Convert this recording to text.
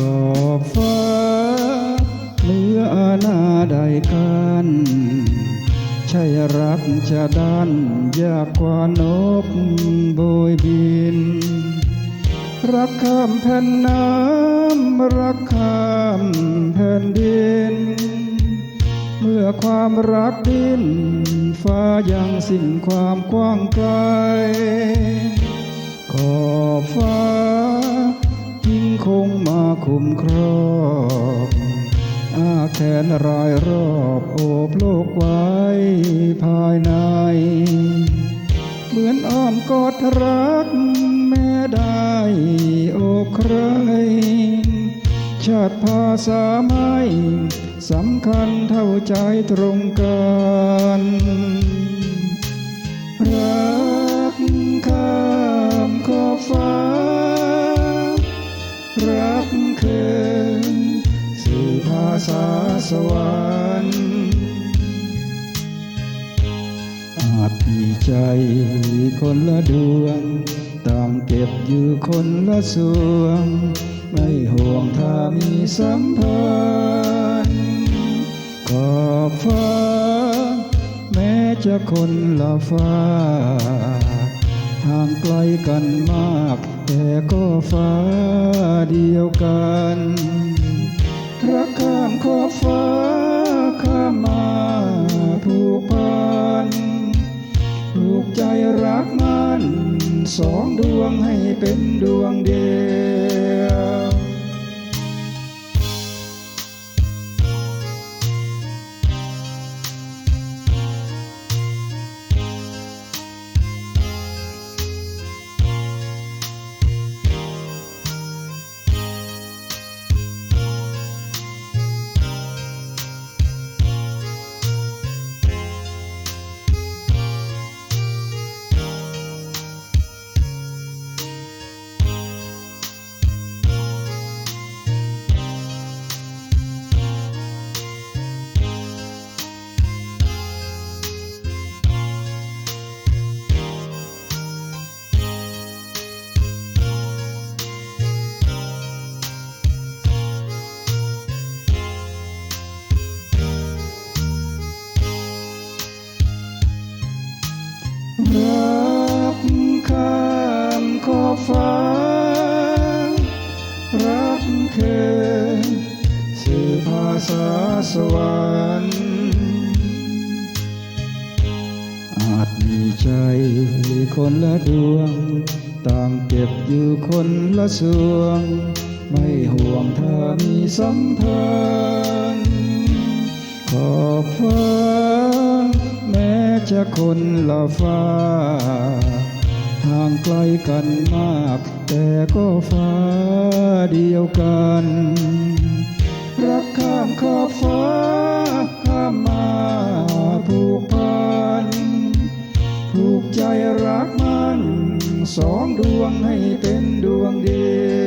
ขอบฟ้าเหลืออาณาใดกันใช่รักจะดันยากกว่านกโบยบิน รักข้ามแผ่นน้ำรักข้ามแผ่นดิน เมื่อความรักดิน ฟ้ายังสิ้นความกว้างไกล คุ้มครองอาแขนรายรอบโอบโลกไว้ภายใน เหมือนอ้อมกอดรักแม่ได้โอบใคร ชาติภาษาไม่สำคัญเท่าใจตรงกันรักข้ามขอบฟ้า ษาสวรรค์อาจมีใจคนละดวงต่างเก็บอยู่คนละส่วง ไม่ห่วงถ้ามีสัมพันธ์ขอบฟ้า แม้จะคนละฟ้าห่างไกลกันมาก แต่ก็ฟ้าเดียวกัน ใจรักมันสองดวงให้เป็นดวงเดียว คืนสื่อภาษาสวรรค์อาจมีใจคนละดวง ต่างเก็บอยู่คนละส่วง ไม่ห่วงถ้ามีสัมพันธ์ขอบฟ้าแม้จะคนละฟ้าห่ง กันมาก แต่ก็ฟ้าเดียวกัน รักข้ามขอบฟ้า ข้ามมาผูกพันผูกใจรักมัน สองดวงให้เป็นดวงเดียว